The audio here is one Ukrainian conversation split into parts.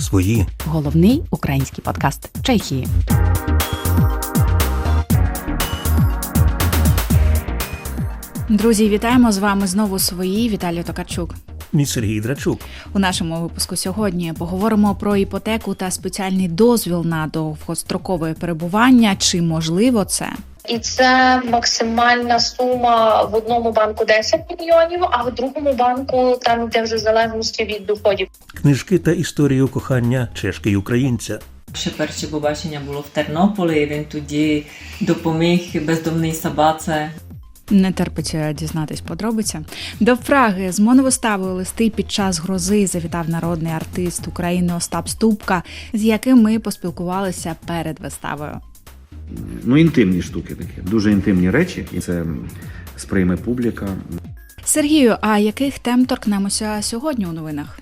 свої. Головний український подкаст Чехії. Друзі, вітаємо з вами знову свої Віталій Токарчук. Мій Сергій Драчук. У нашому випуску сьогодні поговоримо про іпотеку та спеціальний дозвіл на довгострокове перебування. Чи можливо це? І це максимальна сума в одному банку 10 мільйонів, а в другому банку там йде вже в залежності від доходів. Книжки та історію кохання чешки й українця. Naše перше побачення було в Тернополі. Він тоді допоміг бездомній собаці. Не терпиться дізнатись подробиці. До Праги з моновиставою листи під час грози завітав народний артист України Остап Ступка, з яким ми поспілкувалися перед виставою. Ну, інтимні штуки такі, дуже інтимні речі, і це сприйме публіка. Сергію, а яких тем торкнемося сьогодні у новинах?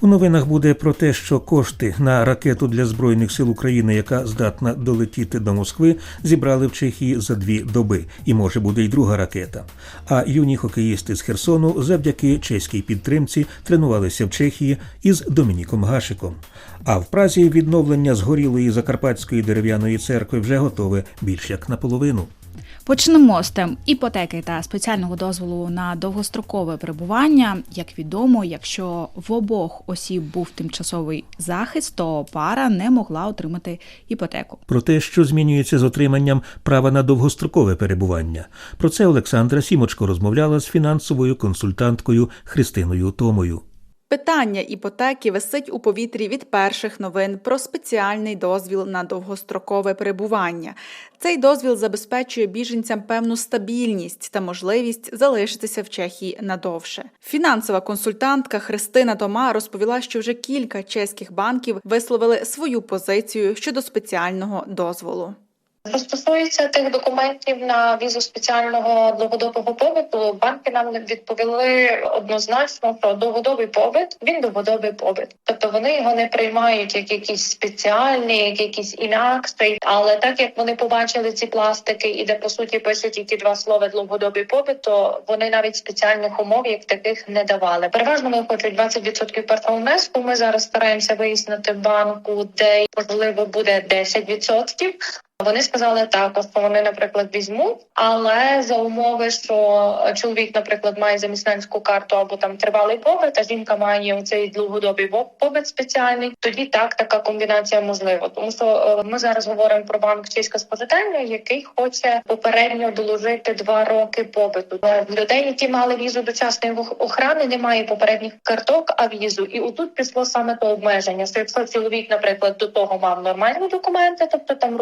У новинах буде про те, що кошти на ракету для збройних сил України, яка здатна долетіти до Москви, зібрали в Чехії за дві доби, і може буде й друга ракета. А юні хокеїсти з Херсону завдяки чеській підтримці тренувалися в Чехії із Домініком Гашиком. А в Празі відновлення згорілої закарпатської дерев'яної церкви вже готове більш як наполовину. Почнемо з тем іпотеки та спеціального дозволу на довгострокове перебування. Як відомо, якщо в обох осіб був тимчасовий захист, то пара не могла отримати іпотеку. Про те, що змінюється з отриманням права на довгострокове перебування. Про це Олександра Сімочко розмовляла з фінансовою консультанткою Христиною Томою. Питання іпотеки висить у повітрі від перших новин про спеціальний дозвіл на довгострокове перебування. Цей дозвіл забезпечує біженцям певну стабільність та можливість залишитися в Чехії надовше. Фінансова консультантка Христина Тома розповіла, що вже кілька чеських банків висловили свою позицію щодо спеціального дозволу. Що стосується тих документів на візу спеціального довгодобого побиту, банки нам відповіли однозначно, що довгодобий побит він довгодобий побит. Тобто вони його не приймають як якийсь спеціальний, як якийсь інакший. Але так як вони побачили ці пластики, і де по суті пишуть тільки два слова довгодобий побит, то вони навіть спеціальних умов як таких не давали. Переважно вони хочуть 20% першого внеску. Ми зараз стараємося вияснити банку, де можливо буде 10%. Вони сказали також, що вони, наприклад, візьмуть, але за умови, що чоловік, наприклад, має замісницьку карту або там тривалий побит, а жінка має цей довгодобий побит спеціальний. Тоді так така комбінація можлива. Тому що е, ми зараз говоримо про банк чеська спожитання, який хоче попередньо доложити два роки побиту. Е, Людей, які мали візу дочасної охорони, немає попередніх карток, а візу. І отут пішло саме то обмеження. Що якщо чоловік, наприклад, до того мав нормальні документи, тобто там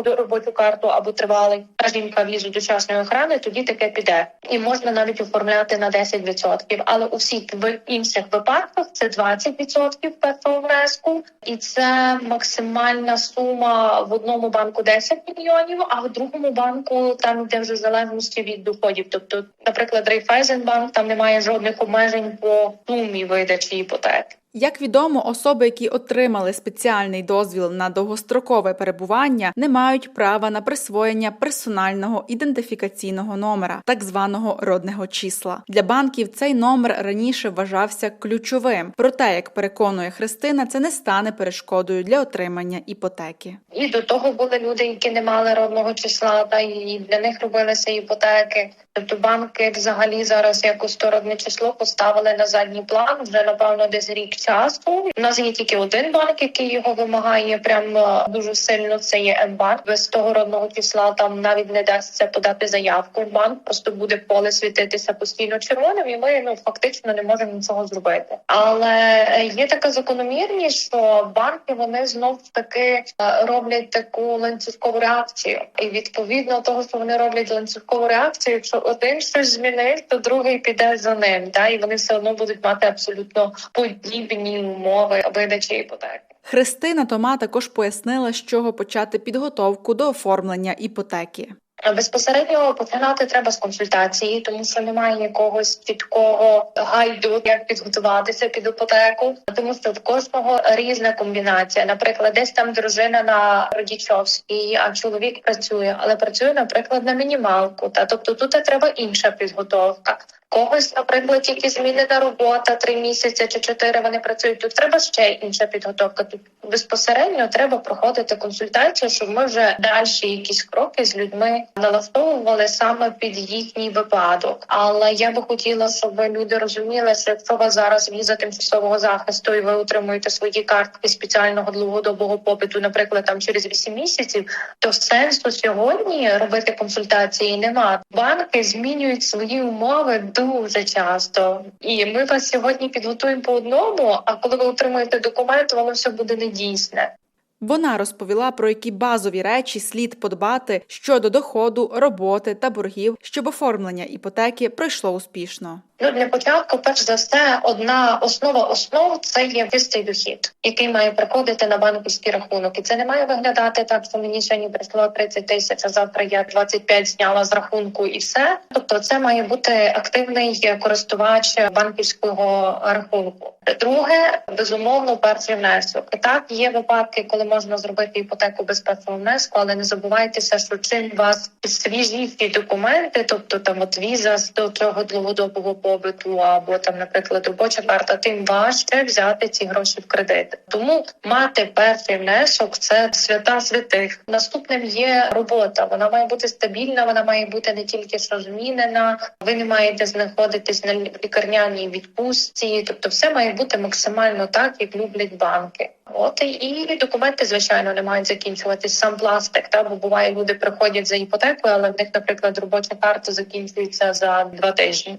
робочу карту або тривалий, а жінка візу дочасної охорони, тоді таке піде. І можна навіть оформляти на 10%. Але у всіх в інших випадках це 20% першого внеску, і це максимальна сума в одному банку 10 мільйонів, а в другому банку там йде вже в залежності від доходів. Тобто, наприклад, Рейфайзенбанк там немає жодних обмежень по сумі видачі іпотеки. Як відомо, особи, які отримали спеціальний дозвіл на довгострокове перебування, не мають права на присвоєння персонального ідентифікаційного номера, так званого родного числа. Для банків цей номер раніше вважався ключовим. Проте, як переконує Христина, це не стане перешкодою для отримання іпотеки. І до того були люди, які не мали родного числа, та і для них робилися іпотеки. Тобто банки взагалі зараз якось то родне число поставили на задній план вже напевно десь рік часу. У нас є тільки один банк, який його вимагає прям е, дуже сильно. Це є М-банк. Без того родного числа там навіть не дасться подати заявку в банк. Просто буде поле світитися постійно червоним, і ми ну фактично не можемо нічого зробити. Але е, є така закономірність, що банки вони знов таки е, роблять таку ланцюжкову реакцію, і відповідно того, що вони роблять ланцюжкову реакцію, якщо один щось змінив, то другий піде за ним. Та і вони все одно будуть мати абсолютно подібні умови видачі іпотеки. Христина Тома також пояснила, з чого почати підготовку до оформлення іпотеки. Безпосередньо починати треба з консультації, тому що немає якогось чіткого гайду, як підготуватися під іпотеку, тому що в кожного різна комбінація. Наприклад, десь там дружина на родічовській, а чоловік працює, але працює, наприклад, на мінімалку. Та тобто тут треба інша підготовка. Когось, наприклад, тільки змінена робота три місяці чи чотири вони працюють. Тут треба ще інша підготовка. Тут безпосередньо треба проходити консультацію, щоб ми вже далі якісь кроки з людьми налаштовували саме під їхній випадок. Але я би хотіла, щоб люди розуміли, що якщо вас зараз віза тимчасового захисту і ви отримуєте свої картки спеціального довгодобового попиту, наприклад, там через 8 місяців, то сенсу сьогодні робити консультації нема. Банки змінюють свої умови дуже часто, і ми вас сьогодні підготуємо по одному. А коли ви отримуєте документ, воно все буде недійсне. Вона розповіла про які базові речі слід подбати щодо доходу, роботи та боргів, щоб оформлення іпотеки пройшло успішно. Ну для початку, перш за все, одна основа основ це є чистий дохід, який має приходити на банківський рахунок. І це не має виглядати так, що мені сьогодні прийшло 30 тисяч, а завтра я 25 зняла з рахунку і все. Тобто, це має бути активний користувач банківського рахунку. Друге, безумовно, перший внесок. Так є випадки, коли можна зробити іпотеку без першого внеску, але не забувайтеся, що чим вас свіжіші документи, тобто там от віза з до цього довгодобового побиту, або там, наприклад, робоча карта, тим важче взяти ці гроші в кредит. Тому мати перший внесок це свята святих. Наступним є робота. Вона має бути стабільна, вона має бути не тільки що змінена. Ви не маєте знаходитись на лікарняній відпустці. Тобто, все має бути максимально так, як люблять банки. От і документи, звичайно, не мають закінчуватись сам пластик. Та бо буває, люди приходять за іпотекою, але в них, наприклад, робоча карта закінчується за два тижні.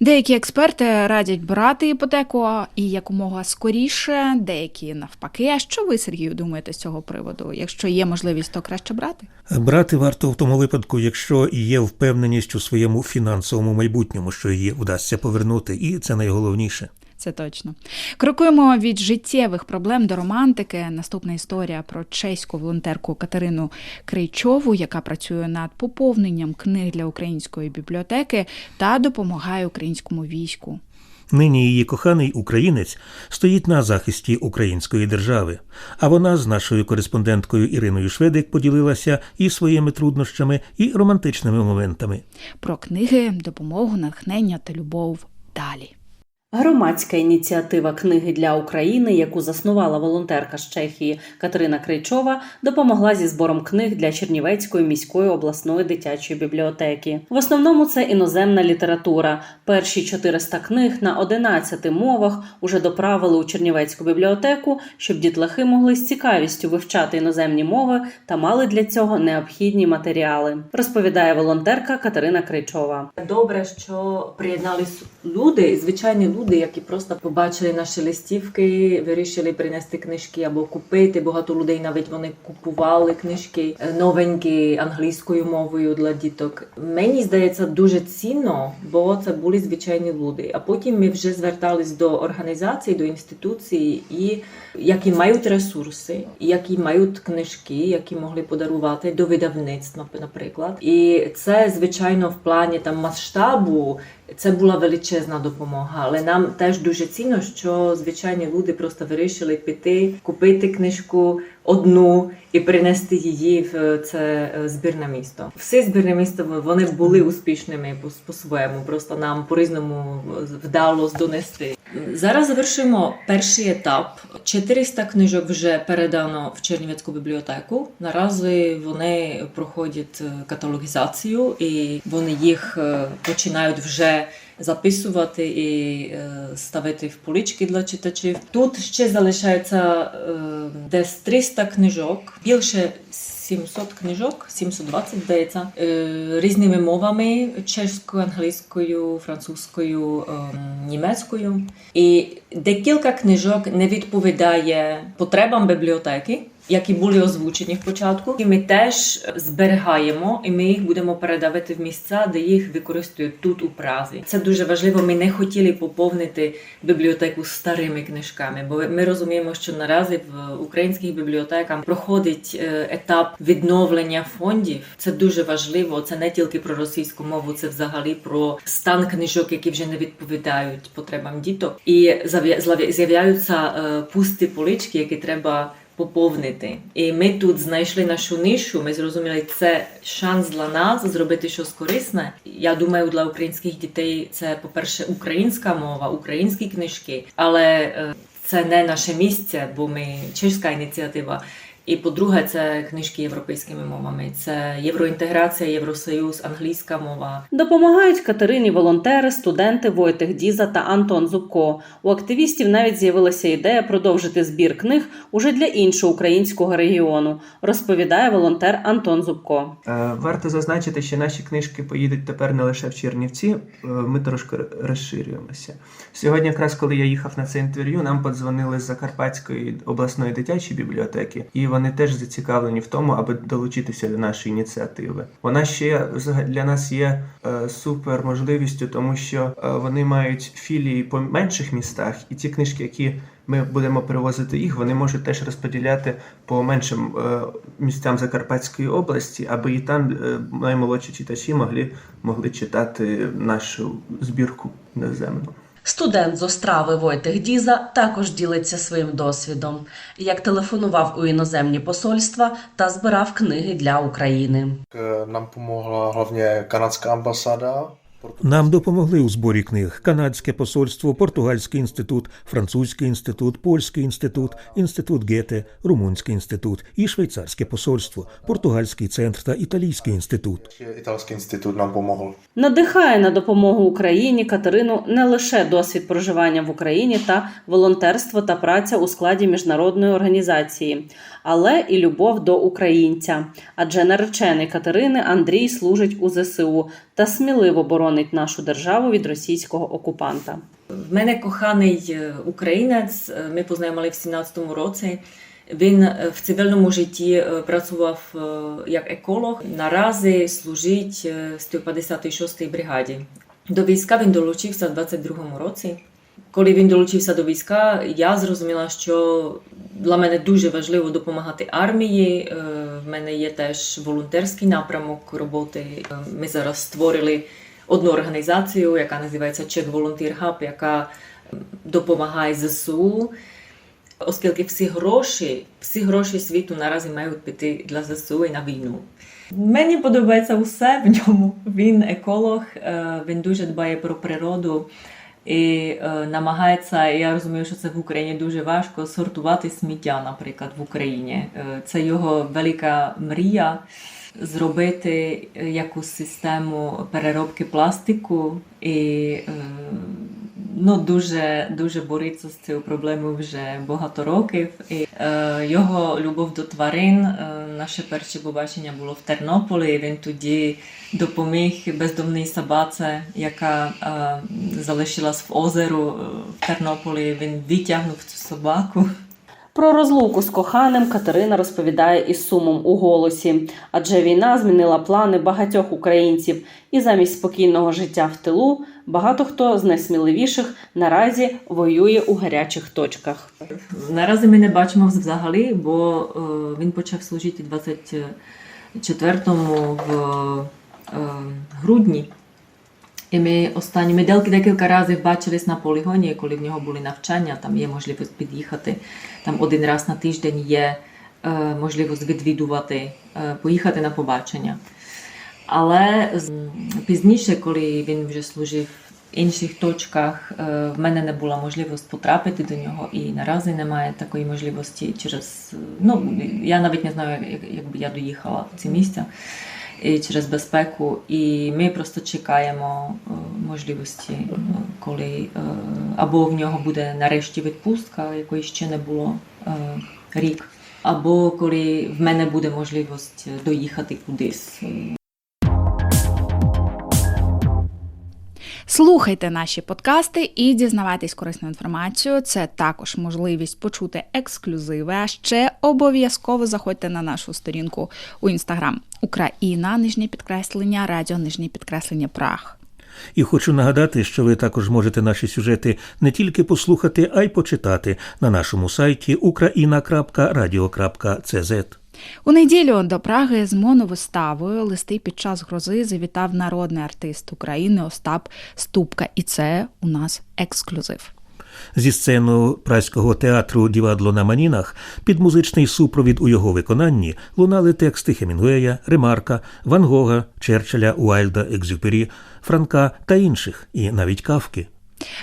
Деякі експерти радять брати іпотеку і якомога скоріше, деякі навпаки. А що ви, Сергію, думаєте з цього приводу? Якщо є можливість, то краще брати? Брати варто в тому випадку, якщо є впевненість у своєму фінансовому майбутньому, що її вдасться повернути, і це найголовніше. Це точно. Крокуємо від життєвих проблем до романтики. Наступна історія про чеську волонтерку Катерину Крейчову, яка працює над поповненням книг для української бібліотеки та допомагає українському війську. Нині її коханий українець стоїть на захисті української держави. А вона з нашою кореспонденткою Іриною Шведик поділилася і своїми труднощами, і романтичними моментами. Про книги, допомогу, натхнення та любов далі. Громадська ініціатива книги для України, яку заснувала волонтерка з Чехії Катерина Кричова, допомогла зі збором книг для Чернівецької міської обласної дитячої бібліотеки. В основному це іноземна література. Перші 400 книг на 11 мовах уже доправили у Чернівецьку бібліотеку, щоб дітлахи могли з цікавістю вивчати іноземні мови та мали для цього необхідні матеріали. Розповідає волонтерка Катерина Кричова. Добре, що приєднались люди, звичайні люди, які просто побачили наші листівки, вирішили принести книжки або купити. Багато людей навіть вони купували книжки е, новенькі англійською мовою для діток. Мені здається дуже цінно, бо це були звичайні люди. А потім ми вже звертались до організацій, до інституцій, і які мають ресурси, які мають книжки, які могли подарувати до видавництва, наприклад. І це звичайно в плані там масштабу. Це була величезна допомога, але нам теж дуже цінно, що звичайні люди просто вирішили піти, купити книжку одну і принести її в це е, збірне місто. Всі збірне місто вони були успішними по- по-своєму. Просто нам по-різному вдалося донести. Зараз завершуємо перший етап. 400 книжок вже передано в Чернівецьку бібліотеку. Наразі вони проходять е, каталогізацію і вони їх е, починають вже записувати і е, ставити в полички для читачів. Тут ще залишається е, десь 300 книжок, більше 700 книжок, 720, здається, е, різними мовами: чеською, англійською, французькою, німецькою. І декілька книжок не відповідає потребам бібліотеки. Які були озвучені в початку, і ми теж зберігаємо, і ми їх будемо передавати в місця, де їх використовують тут у Празі. Це дуже важливо. Ми не хотіли поповнити бібліотеку старими книжками, бо ми розуміємо, що наразі в українських бібліотеках проходить е, етап відновлення фондів. Це дуже важливо. Це не тільки про російську мову, це взагалі про стан книжок, які вже не відповідають потребам діток, і з'являються е, пусті полички, які треба поповнити. І ми тут знайшли нашу нишу. Ми зрозуміли, це шанс для нас зробити щось корисне. Я думаю, для українських дітей це, по-перше, українська мова, українські книжки, але е, це не наше місце, бо ми чеська ініціатива. І по-друге, це книжки європейськими мовами. Це євроінтеграція, Євросоюз, англійська мова. Допомагають Катерині волонтери, студенти Войтих Діза та Антон Зубко. У активістів навіть з'явилася ідея продовжити збір книг уже для іншого українського регіону, розповідає волонтер Антон Зубко. Е, Варто зазначити, що наші книжки поїдуть тепер не лише в Чернівці, е, ми трошки розширюємося. Сьогодні, якраз коли я їхав на це інтерв'ю, нам подзвонили з Закарпатської обласної дитячої бібліотеки, і вони теж зацікавлені в тому, аби долучитися до нашої ініціативи. Вона ще для нас є е, супер можливістю, тому що е, вони мають філії по менших містах, і ті книжки, які ми будемо перевозити їх, вони можуть теж розподіляти по меншим е, місцям Закарпатської області, аби і там наймолодші читачі могли, могли читати нашу збірку іноземну. Студент з Острави Войтих Діза також ділиться своїм досвідом, як телефонував у іноземні посольства та збирав книги для України. Нам допомогла головне канадська ambasáda. Нам допомогли у зборі книг Канадське посольство, Португальський інститут, Французький інститут, Польський інститут, інститут Гете, Румунський інститут і Швейцарське посольство, Португальський центр та Італійський інститут. Ještě Italský institut nám. Надихає на допомогу Україні Катерину не лише досвід проживання в Україні та волонтерство та праця у складі міжнародної організації, але і любов до українця. Адже наречений Катерини Андрій служить у ЗСУ та сміливо боронить нашу державу від російського окупанта. В мене коханий е, українець. е, Ми познайомили в 17-му році. Він е, в цивільному житті працював як еколог. Наразі служить в 156-й бригаді. До війська він долучився в 22-му році. Коли він долучився до війська, я зрозуміла, що для мене дуже важливо допомагати армії. В мене є теж волонтерський напрямок роботи. Ми зараз створили одну організацію, яка називається Czech Volunteer Hub, яка допомагає ЗСУ. Оскільки всі гроші, всі гроші світу наразі мають піти для ЗСУ і на війну. Мені подобається усе в ньому. Він еколог, е, він дуже дбає про природу і е, намагається. Я розумію, що це в Україні дуже важко сортувати сміття, наприклад, в Україні. Е, Це його велика мрія зробити е, якусь систему переробки пластику і е, ну, дуже, дуже бореться з цією проблемою вже багато років. І, е, його любов до тварин. Е, наше перше побачення було в Тернополі. Він тоді допоміг бездомній собаці, яка е, залишилась в озеру е, в Тернополі. Він витягнув цю собаку. Про розлуку з коханим Катерина розповідає із сумом у голосі, адже війна змінила плани багатьох українців, і замість спокійного життя в тилу багато хто з найсміливіших наразі воює у гарячих точках. Наразі ми не бачимо взагалі, бо е, він почав служити 24-му в е, грудні. І ми останні ми декілька, разів бачились на полігоні, коли в нього були навчання, там є можливість під'їхати. Там один раз на тиждень є е, можливість відвідувати, е, поїхати на побачення. Але пізніше, коли він вже служив в інших точках, в мене не була можливість потрапити до нього, і наразі немає такої можливості через. Ну, я навіть не знаю, як, як я доїхала в це місце і через безпеку. І ми просто чекаємо е, можливості, е, коли е, або в нього буде нарешті відпустка, якої ще не було рік, або коли в мене буде можливість доїхати кудись. Слухайте наші подкасти і дізнавайтесь корисну інформацію. Це також можливість почути ексклюзиви. А ще обов'язково заходьте на нашу сторінку у інстаграм Україна, нижнє підкреслення, радіо, нижнє підкреслення Прах. І хочу нагадати, що ви також можете наші сюжети не тільки послухати, а й почитати на нашому сайті ukraina.radio.cz. У неділю до Праги з моновиставою листи під час грози завітав народний артист України Остап Ступка, і це у нас ексклюзив. Зі сцену праського театру Дівадло на Манінах під музичний супровід у його виконанні лунали тексти Хемінгуея, Ремарка, Ван Гога, Черчилля, Уайльда, Екзюпері, Франка та інших, і навіть Кавки.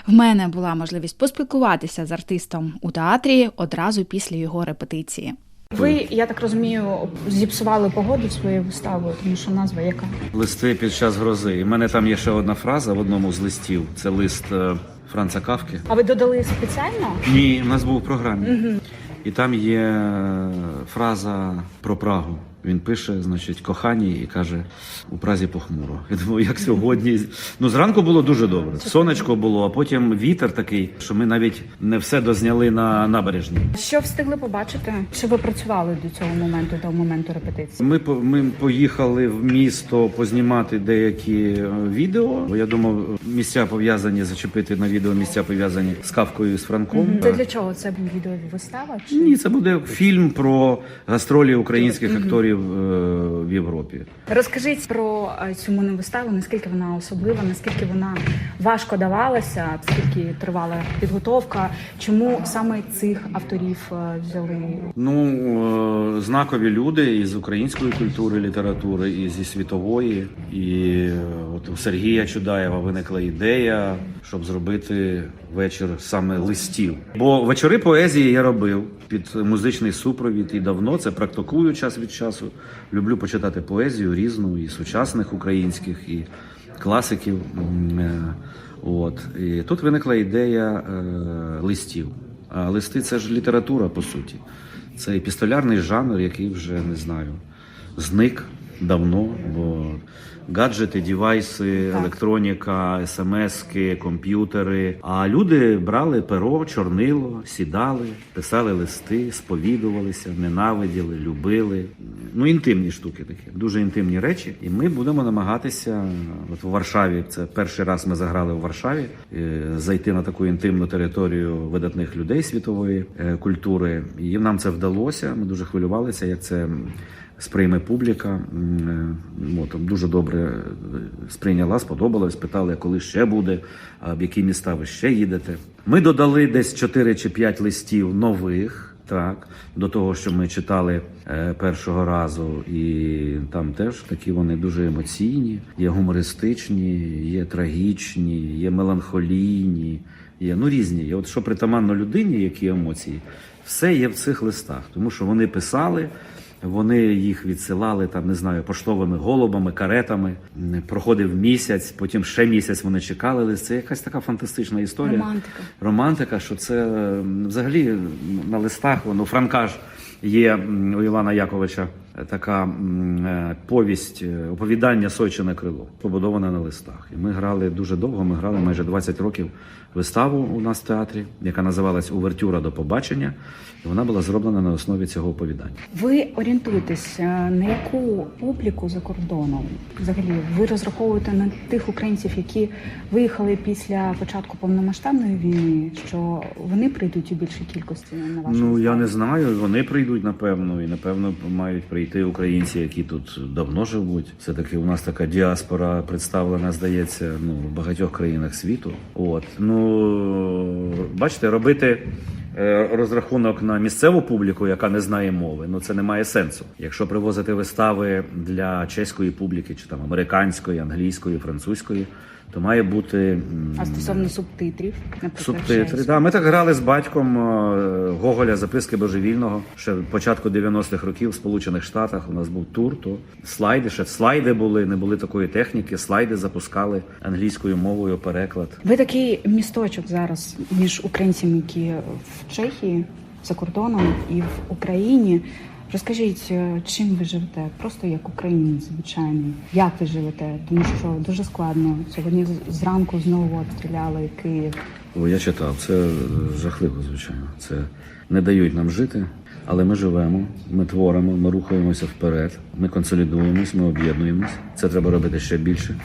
В мене була можливість поспілкуватися з артистом у театрі одразу після його репетиції. Ви, я так розумію, зіпсували погоду своєю виставою, тому що назва яка? Листи під час грози. І в мене там є ще одна фраза в одному з листів. Це лист е, Франца Кавки. А ви додали спеціально? Ні, в нас був в програмі. І там є е, фраза про Прагу. Він пише, значить, коханій і каже: у Празі похмуро. Я думаю, як сьогодні. Ну, зранку було дуже добре. Сонечко було, а потім вітер такий, що ми навіть не все дозняли на набережній. Що встигли побачити? Чи ви працювали до цього моменту, до моменту репетиції? Ми по- ми поїхали в місто познімати деякі е, відео. Бо я думав, місця пов'язані зачепити на відео місця пов'язані з Кавкою і з Франком. Це для чого? Це відеовистава? Чи Ні, це буде фільм про гастролі українських акторів е, в Європі. Розкажіть про е, цю моновиставу, наскільки вона особлива, наскільки вона важко давалася, скільки тривала підготовка, чому саме цих авторів е, взяли? Ну знакові люди із української культури, літератури, і зі світової. І от у Сергія Чудаєва виникла ідея, щоб зробити вечір саме листів. Бо вечори поезії я робив під музичний супровід і давно це практикую час від часу. Люблю почитати поезію різну, і сучасних українських, і класиків. Е, От і тут виникла ідея е, листів. А листи це ж література, по суті. Це епістолярний жанр, який вже не знаю, зник давно, бо гаджети, дівайси, електроніка, смски, комп'ютери. А люди брали перо, чорнило, сідали, писали листи, сповідувалися, ненавиділи, любили. Ну, інтимні штуки такі, дуже інтимні речі. І ми будемо намагатися, от в Варшаві, це перший раз ми заграли в Варшаві, е, зайти на таку інтимну територію видатних людей світової е, культури. І нам це вдалося. Ми дуже хвилювалися, як це сприйме публіка. Е, От, дуже добре е, сприйняла, сподобалось. Питали, коли ще буде, в які міста ви ще їдете. Ми додали десь 4 чи 5 листів нових. Так, до того, що ми читали е, першого разу, і там теж такі вони дуже емоційні, є гумористичні, є трагічні, є меланхолійні, є ну різні. І от що притаманно людині, які емоції, все є в цих листах, тому що вони писали. Вони їх відсилали там, не знаю, поштовими голубами, каретами. Проходив місяць, потім ще місяць вони чекали. лист. Це якась така фантастична історія. Романтика. Романтика, що це взагалі на листах. Воно франкаж є у Івана Яковича така е, повість, е, оповідання Сойчине крило, побудоване на листах. І ми грали дуже довго. Ми грали майже 20 років виставу у нас в театрі, яка називалась Увертюра до побачення. І вона була зроблена на основі цього оповідання. Ви орієнтуєтесь е, на яку публіку за кордоном? Взагалі, ви розраховуєте на тих українців, які виїхали після початку повномасштабної війни, що вони прийдуть у більшій кількості на вашу Ну я не знаю. Вони прийдуть напевно, і напевно мають прийти українці, які тут давно живуть. Все таки у нас така діаспора представлена, здається, ну в багатьох країнах світу. От ну бачите, робити. е, Розрахунок на місцеву публіку, яка не знає мови, ну це не має сенсу. Якщо привозити вистави для чеської публіки, чи там американської, англійської, французької, то має бути А стосовно субтитрів, Субтитри. Да, ми так грали з батьком е, Гоголя Записки божевільного. Ще початку 90-х років в Сполучених Штатах у нас був тур, то слайди, ще слайди були, не були такої техніки. Слайди запускали англійською мовою переклад. Ви такий місточок зараз між українцями, які в Чехії за кордоном і в Україні. Розкажіть, е, чим ви живете? Просто як українець звичайний. Як ви живете? Тому що дуже складно. Сьогодні зранку знову обстріляли Київ. О, я читав, це е, жахливо, звичайно. Це не дають нам жити, але ми живемо, ми творимо, ми рухаємося вперед, ми консолідуємось, ми об'єднуємось. Це треба робити ще більше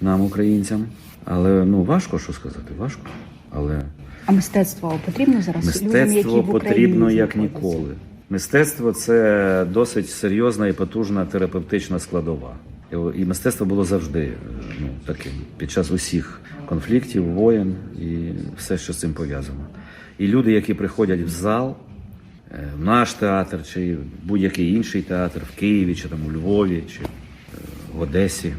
нам, українцям. Але ну важко що сказати, важко. Але А мистецтво потрібно зараз людям, які Мистецтво в Україні потрібно як ніколи. Мистецтво це досить серйозна і потужна терапевтична складова. І мистецтво було завжди ну, таким під час усіх конфліктів, воєн і все, що з цим пов'язано. І люди, які приходять в зал, е, в наш театр чи будь-який інший театр в Києві, чи там у Львові, чи е, в Одесі,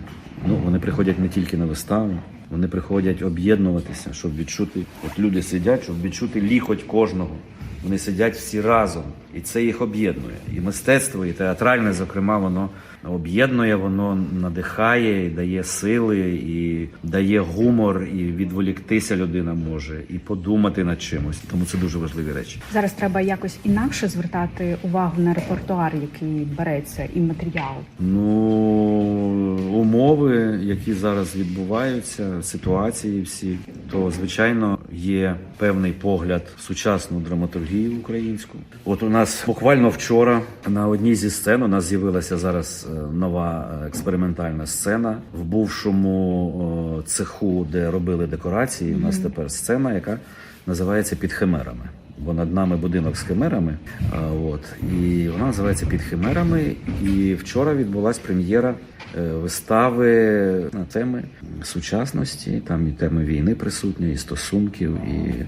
ну, вони приходять не тільки на виставу, вони приходять об'єднуватися, щоб відчути. От люди сидять, щоб відчути ліхоть кожного. Вони сидять всі разом, і це їх об'єднує. І мистецтво, і театральне, зокрема, воно об'єднує, воно надихає, і дає сили, і дає гумор, і відволіктися людина може, і подумати над чимось. Тому це дуже важливі речі. Зараз треба якось інакше звертати увагу на репертуар, який береться, і матеріал. Ну, умови, які зараз відбуваються, ситуації всі, то звичайно є певний погляд в сучасну драматургію українську. От у нас буквально вчора на одній зі сцен у нас з'явилася зараз е, нова е, експериментальна сцена в бувшому цеху, де робили декорації. У нас тепер сцена, яка називається під химерами. Бо над нами будинок з химерами. От і вона називається під химерами. І вчора відбулась прем'єра е, вистави на теми сучасності. Там і теми війни присутні, і стосунків. І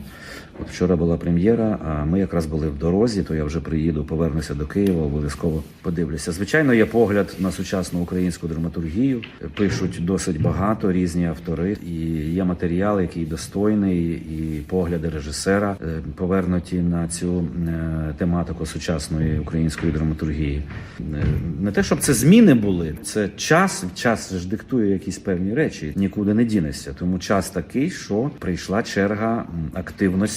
от вчора була прем'єра. А ми якраз були в дорозі. То я вже приїду, повернуся до Києва. Обов'язково подивлюся. Звичайно, є погляд на сучасну українську драматургію. Пишуть досить багато різні автори, і є матеріал, який достойний, і погляди режисера е, повернуті на цю е, тематику сучасної української драматургії. Е, Не те, щоб це зміни були, це час. Час ж диктує якісь певні речі, нікуди не дінешся. Тому час такий, що прийшла черга м,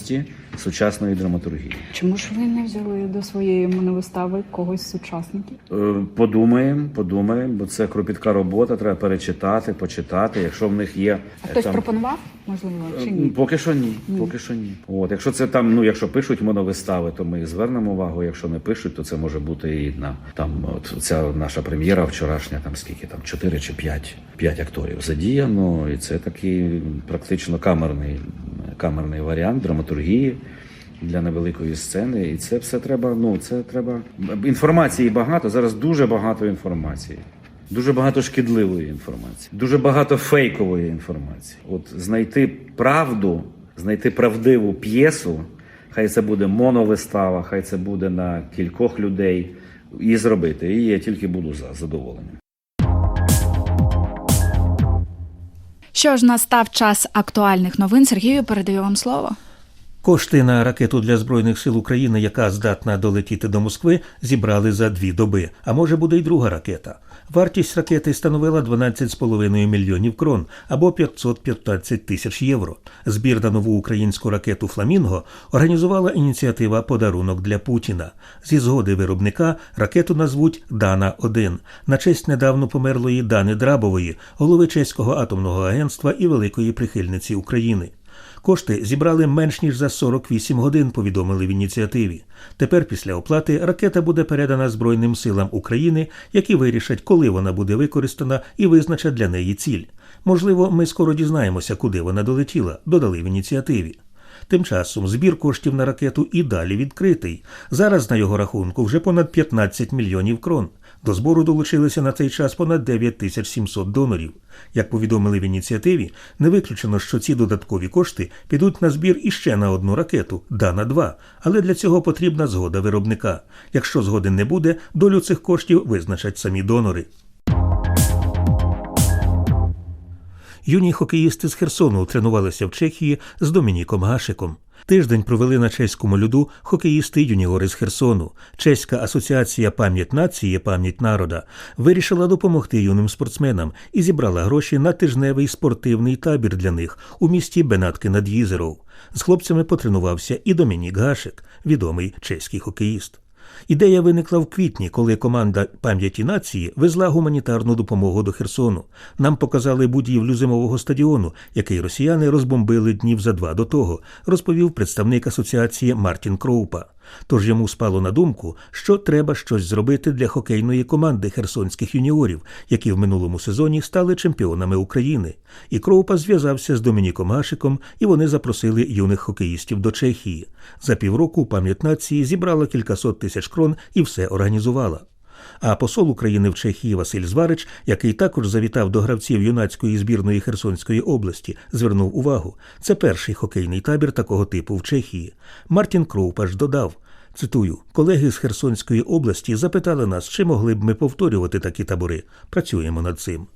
активності сучасної драматургії. Чому ж ви не взяли до своєї моновистави когось з сучасників? Е, Подумаємо, подумаємо, бо це кропітка робота. Треба перечитати, почитати. Якщо в них є А е, хтось там, пропонував, можливо, чи ні? Поки що ні. Поки що ні. От, якщо це там, ну якщо пишуть моновистави, то ми звернемо увагу. Якщо не пишуть, то це може бути і на там от ця наша прем'єра вчорашня, там скільки там чотири чи п'ять п'ять акторів задіяно, і це такий практично камерний камерний варіант драматургії. Для невеликої сцени, і це все треба. Ну це треба інформації багато. Зараз дуже багато інформації. Дуже багато шкідливої інформації, дуже багато фейкової інформації. От знайти правду, знайти правдиву п'єсу, хай це буде моновистава, хай це буде на кількох людей, і зробити. І я тільки буду за задоволенням. Що ж, настав час актуальних новин. Сергію передаю вам слово. Кошти на ракету для збройних сил України, яка здатна долетіти до Москви, зібрали за дві доби. А може буде й друга ракета. Вартість ракети становила 12,5 мільйонів крон або 515 тисяч євро. Збір на нову українську ракету Фламінго організувала ініціатива Подарунок для Путіна. Зі згоди виробника ракету назвуть Дана 1 на честь недавно померлої Дани Драбової, голови чеського атомного агентства і великої прихильниці України. Кошти зібрали менш ніж за 48 годин, повідомили в ініціативі. Тепер, після оплати, ракета буде передана Збройним силам України, які вирішать, коли вона буде використана і визначать для неї ціль. Можливо, ми скоро дізнаємося, куди вона долетіла, додали в ініціативі. Тим часом збір коштів на ракету і далі відкритий. Зараз на його рахунку вже понад 15 мільйонів крон. До збору долучилися на цей час понад 9700 донорів. Як повідомили в ініціативі, не виключено, що ці додаткові кошти підуть на збір іще на одну ракету Дана 2 але для цього потрібна згода виробника. Якщо згоди не буде, долю цих коштів визначать самі донори. Юні хокеїсти з Херсону тренувалися в Чехії з Домініком Гашиком. Тиждень провели на чеському льоду хокеїсти юніори з Херсону. Чеська асоціація Пам'ять нації, пам'ять народа вирішила допомогти юним спортсменам і зібрала гроші на тижневий спортивний табір для них у місті Бенатки над Їзеров. З хлопцями потренувався і Домінік Гашик, відомий чеський хокеїст. Ідея виникла в квітні, коли команда пам'яті нації везла гуманітарну допомогу до Херсону. Нам показали будівлю зимового стадіону, який росіяни розбомбили днів за два до того, розповів представник асоціації Мартін Кроупа. Тож йому спало на думку, що треба щось зробити для хокейної команди херсонських юніорів, які в минулому сезоні стали чемпіонами України. І Кроупа зв'язався з Домініком Гашиком, і вони запросили юних хокеїстів до Чехії. За півроку пам'ять нації зібрала кількасот тисяч крон і все організувала. А посол України в Чехії Василь Зварич, який також завітав до гравців юнацької збірної Херсонської області, звернув увагу: це перший хокейний табір такого типу в Чехії. Мартін Кроупаш додав. Цитую, колеги з Херсонської області запитали нас, чи могли б ми повторювати такі табори. Працюємо над цим.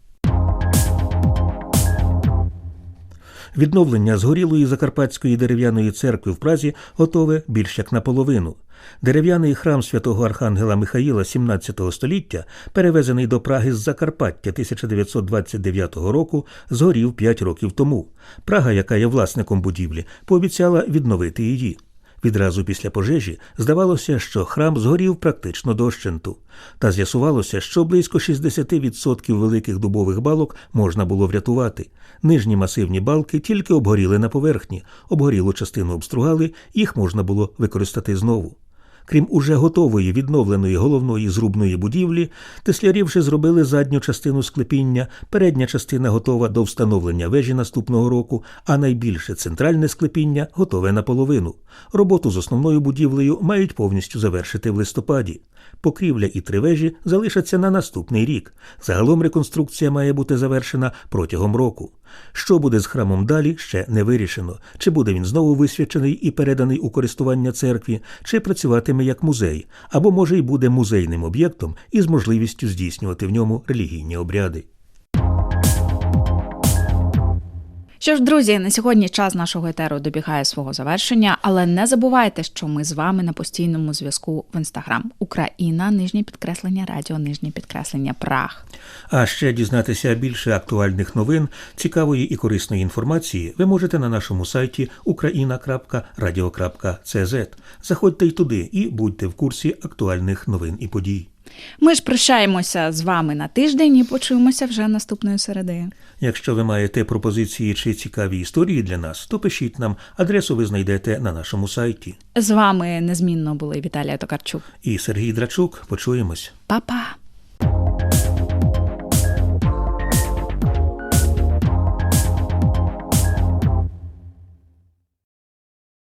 Відновлення згорілої закарпатської дерев'яної церкви в Празі готове більш як наполовину. Дерев'яний храм святого Архангела Михаїла 17 століття, перевезений до Праги з Закарпаття 1929 року, згорів 5 років тому. Прага, яка є власником будівлі, пообіцяла відновити її. Відразу після пожежі здавалося, що храм згорів практично дощенту. Та з'ясувалося, що близько 60% великих дубових балок можна було врятувати. Нижні масивні балки тільки обгоріли на поверхні, обгорілу частину обстругали, їх можна було використати знову. Крім уже готової відновленої головної зрубної будівлі, теслярі вже зробили задню частину склепіння, передня частина готова до встановлення вежі наступного року, а найбільше центральне склепіння готове наполовину. Роботу з основною будівлею мають повністю завершити в листопаді. Покрівля і три вежі залишаться на наступний рік. Загалом реконструкція має бути завершена протягом року. Що буде з храмом далі, ще не вирішено. Чи буде він знову висвячений і переданий у користування церкві, чи працюватиме як музей, або може й буде музейним об'єктом із можливістю здійснювати в ньому релігійні обряди. Що ж, друзі, на сьогодні час нашого етеру добігає свого завершення, але не забувайте, що ми з вами на постійному зв'язку в інстаграм Україна, нижнє підкреслення Радіо, нижнє підкреслення Праг. А ще дізнатися більше актуальних новин, цікавої і корисної інформації ви можете на нашому сайті ukraina.radio.cz. Заходьте й туди і будьте в курсі актуальних новин і подій. Ми ж прощаємося з вами на тиждень і почуємося вже наступної середи. Якщо ви маєте пропозиції чи цікаві історії для нас, то пишіть нам. Адресу ви знайдете на нашому сайті. З вами незмінно були Віталія Токарчук. І Сергій Драчук. Почуємось. Па-па!